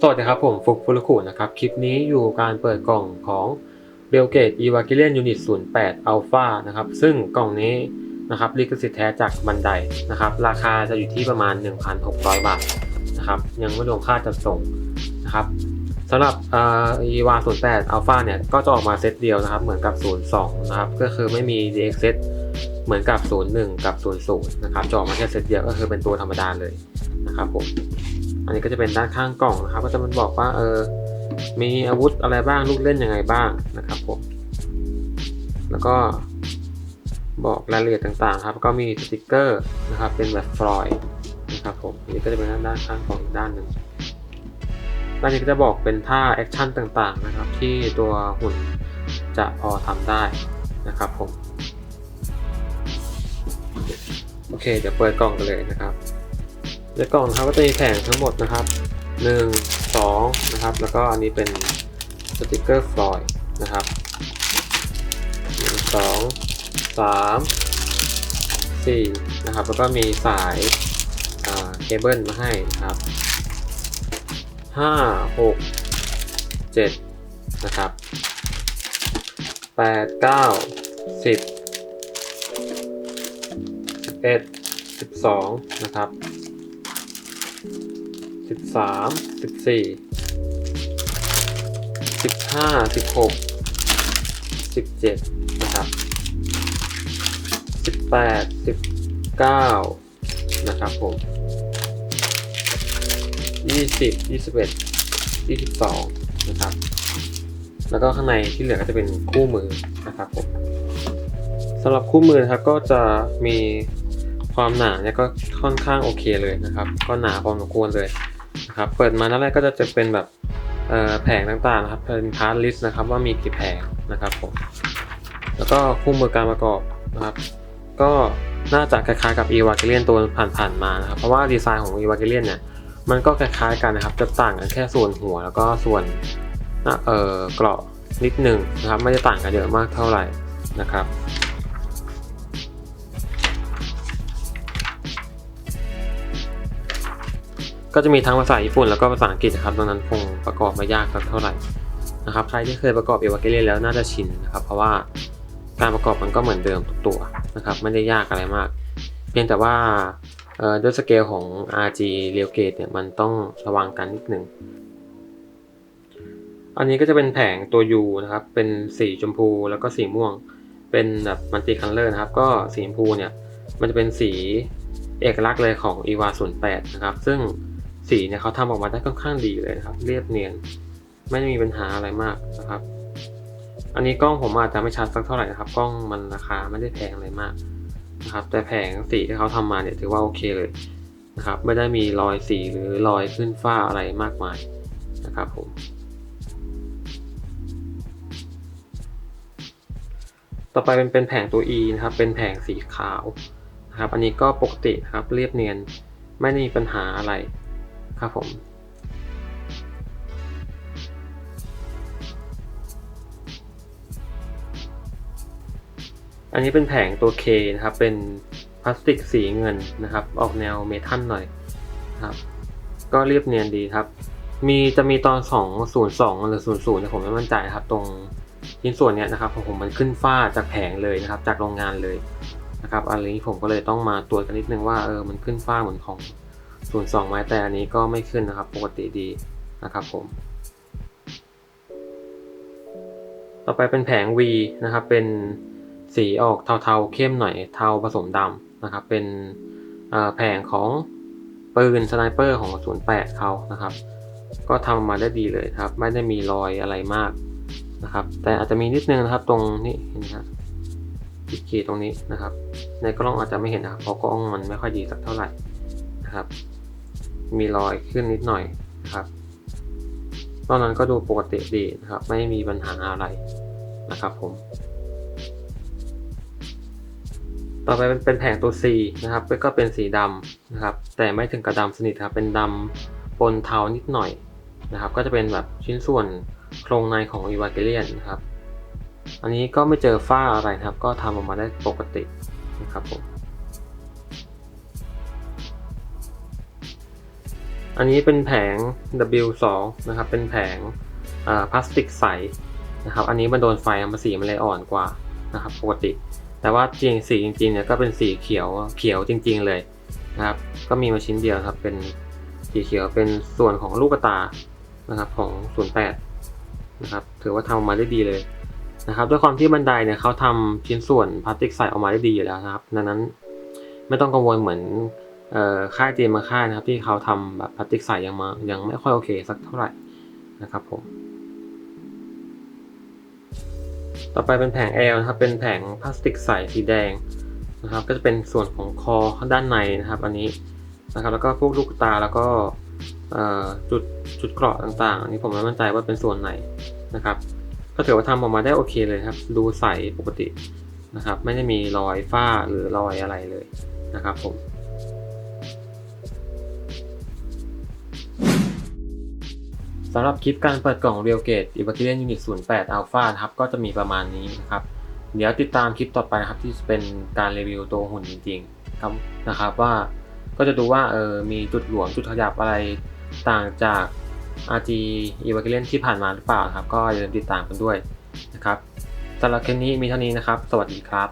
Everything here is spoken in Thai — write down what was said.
สวัสดีครับผมฟุกฟุรุคุนะครับ คลิปนี้อยู่การเปิดกล่องของเบลเกตอีวากิเลียนยูนิต08 Alpha นะครับ ซึ่งกล่องนี้นะครับลิขสิทธิ์แท้จากบันไดนะครับ ราคาจะอยู่ที่ประมาณ 1,600 บาทนะครับ ยังไม่รวมค่าจัดส่งนะครับสำหรับอีวา08 Alpha เนี่ย ก็จะออกมาเซตเดียวนะครับ เหมือนกับ 02 นะครับ ก็คือไม่มี DX เซตเหมือนกับ 01 กับ 00 นะครับจะออกมาแค่เซตเดียวก็คือเป็นตัวธรรมดาเลย นะครับผมอันนี้ก็จะเป็นด้านข้างกล่องนะครับ ก็จะมันบอกว่าเออมีอาวุธอะไรบ้างลูกเล่นยังไงบ้างนะครับผมแล้วก็บอกรายละเอียดต่างๆ ครับ ก็มีสติกเกอร์นะครับ เป็นแบบฟลอยด์นะครับผมอันนี้ก็จะเป็นด้านด้านข้างกล่องอีกด้านหนึ่งด้านนี้ก็จะบอกเป็นท่าแอคชั่นต่างๆนะครับ ที่ตัวหุ่นจะพอทำได้นะครับผม โอเค เดี๋ยวเปิดกล่องกันเลยนะครับ ในกล่องนะครับก็จะมีแผงทั้งหมดนะครับ 1 2 นะครับ แล้วก็อันนี้เป็นสติกเกอร์ฟลอยด์นะครับ 1 2 3 4 นะครับ แล้วก็มีสายเคเบิลมาให้นะครับ 5 6 7 นะครับ 8 9 10 11 12 นะครับ สิบสามสิบสี่สิบห้าสิบหกสิบเจ็ดนะครับสิบแปดสิบเก้านะครับผมยี่สิบยี่สิบเอ็ดยี่สิบสองนะครับ แล้วก็ข้างในที่เหลือก็จะเป็นคู่มือนะครับผมสำหรับคู่มือนะครับก็จะมีความหนาเนี่ยก็ค่อนข้างโอเคเลยนะครับ ก็หนาพอสมควรเลย นะครับ เปิดมานั่นแรกก็จะจะเป็นแบบแผงต่างๆนะครับ เป็นพาร์ทลิสต์นะครับว่ามีกี่แผงนะครับผม แล้วก็คู่มือการประกอบนะครับ ก็น่าจะคล้ายๆกับ e v a g e l i o n ตัวผ่านๆมานะครับ เพราะว่าดีไซน์ของ e v a g e l i o n เนี่ย มันก็คล้ายๆกันนะครับ จะต่างกันแค่ส่วนหัวแล้วก็ส่วนเอ่อเกราะนิดหนึ่งนะครับ ไม่ได้ต่างกันเยอะมากเท่าไหร่นะครับ ก็จะมีทั้งภาษาญี่ปุ่นแล้วก็ภาษาอังกฤษนะครับ ดังนั้นคงประกอบไม่ยากสักเท่าไหร่นะครับ ใครที่เคยประกอบเอวาเกเลียนแล้วน่าจะชินนะครับ เพราะว่าการประกอบมันก็เหมือนเดิมทุกตัวนะครับ ไม่ได้ยากอะไรมาก เพียงแต่ว่าด้วยสเกลของ RG เรียวเกตเนี่ยมันต้องระวังกันนิดหนึ่ง อันนี้ก็จะเป็นแผงตัว U นะครับ เป็นสีชมพูแล้วก็สีม่วง เป็นแบบมัลติคัลเลอร์นะครับ ก็สีชมพูเนี่ยมันจะเป็นสีเอกลักษณ์เลยของ e v a 08 นะครับ ซึ่ง สีเนี่ยเขาทำออกมาได้ค่อนข้างดีเลยนะครับ เรียบเนียน ไม่ได้มีปัญหาอะไรมากนะครับ อันนี้กล้องผมอาจจะไม่ชัดสักเท่าไหร่นะครับ กล้องมันราคาไม่ได้แพงอะไรมากนะครับ แต่แผงสีที่เขาทำมาเนี่ยถือว่าโอเคเลยนะครับ ไม่ได้มีรอยสีหรือรอยขึ้นฝ้าอะไรมากมายนะครับผมต่อไปเป็นเป็นแผงตัว E นะครับ เป็นแผงสีขาวนะครับ อันนี้ก็ปกตินะครับ เรียบเนียน ไม่ได้มีปัญหาอะไร ครับผมอันนี้เป็นแผงตัว K นะครับ เป็นพลาสติกสีเงินนะครับ ออกแนวเมทัลหน่อยนะครับ ก็เรียบเนียนดีครับ มีจะมีตอน 202 หรือ 00เนี่ยผมไม่มั่นใจครับ ตรงชิ้นส่วนเนี้ยนะครับของผมมันขึ้นฝ้าจากแผงเลยนะครับ จากโรงงานเลยนะครับอันนี้ผมก็เลยต้องมาตรวจกันนิดนึงว่าเออมันขึ้นฝ้าเหมือนของ 02ไม้แต่อันนี้ก็ไม่ขึ้นนะครับ ปกติดีนะครับผม ต่อไปเป็นแผง V นะครับ เป็นสีออกเทาๆเข้มหน่อยเทาผสมดำนะครับ เป็นแผงของปืนสไนเปอร์ของ08เขานะครับ ก็ทำมาได้ดีเลยครับ ไม่ได้มีรอยอะไรมากนะครับ แต่อาจจะมีนิดนึงนะครับตรงนี้เห็นไหมครับขีดๆตรงนี้นะครับ ในกล้องอาจจะไม่เห็นนะครับเพราะกล้องมันไม่ค่อยดีสักเท่าไหร่นะครับ มีรอยขึ้นนิดหน่อยครับตอนนั้นก็ดูปกติดีนะครับ ไม่มีปัญหาอะไรนะครับผม ต่อไปเป็นแผงตัว C นะครับ ก็เป็นสีดำนะครับ แต่ไม่ถึงกระดำสนิทครับ เป็นดำปนเทานิดหน่อยนะครับ ก็จะเป็นแบบชิ้นส่วนโครงในของ e v a g e l i o n นะครับ อันนี้ก็ไม่เจอฝ้าอะไรนะครับ ก็ทำออกมาได้ปกตินะครับผม อันนี้เป็นแผง W2 นะครับ เป็นแผงพลาสติกใสนะครับ อันนี้มันโดนไฟมันสีมันเลยอ่อนกว่านะครับปกติ แต่ว่าจริงสีจริงๆเนี่ยก็เป็นสีเขียวเขียวจริง ๆเลยนะครับ ก็มีมาชิ้นเดียวครับเป็นสีเขียวเป็นส่วนของลูกตานะครับของ 08 นะครับ ถือว่าทำออกมาได้ดีเลยนะครับด้วยความที่บันไดเนี่ยเขาทำชิ้นส่วนพลาสติกใสออกมาได้ดีอยู่แล้วนะครับ ดังนั้นไม่ต้องกังวลเหมือน ค่ายเจมมาค่ายนะครับ ที่เขาทำแบบพลาสติกใสยังมายังไม่ค่อยโอเคสักเท่าไหร่นะครับผม ต่อไปเป็นแผง L นะครับ เป็นแผงพลาสติกใสสีแดงนะครับ ก็จะเป็นส่วนของคอด้านในนะครับ อันนี้นะครับ แล้วก็พวกลูกตาแล้วก็จุดจุดเกราะต่างๆ อันนี้ผมไม่มั่นใจว่าเป็นส่วนไหนนะครับก็ถือว่าทำออกมาได้โอเคเลยครับ ดูใสปกตินะครับ ไม่ได้มีรอยฝ้าหรือรอยอะไรเลยนะครับผม สำหรับคลิปการเปิดกล่อง Real Gate e v a c u a t Unit 08 Alpha นะครับก็จะมีประมาณนี้นะครับ เดี๋ยวติดตามคลิปต่อไปนะครับที่จะเป็นการรีวิวตัวหุ่นจริงๆครับนะครับว่าก็จะดูว่าเออมีจุดหลวมจุดขยับอะไรต่างจาก RG e v a c u a t ที่ผ่านมาหรือเปล่าครับ ก็อย่าลืมติดตามกันด้วยนะครับสำหรับคลิปนี้มีเท่านี้นะครับ สวัสดีครับ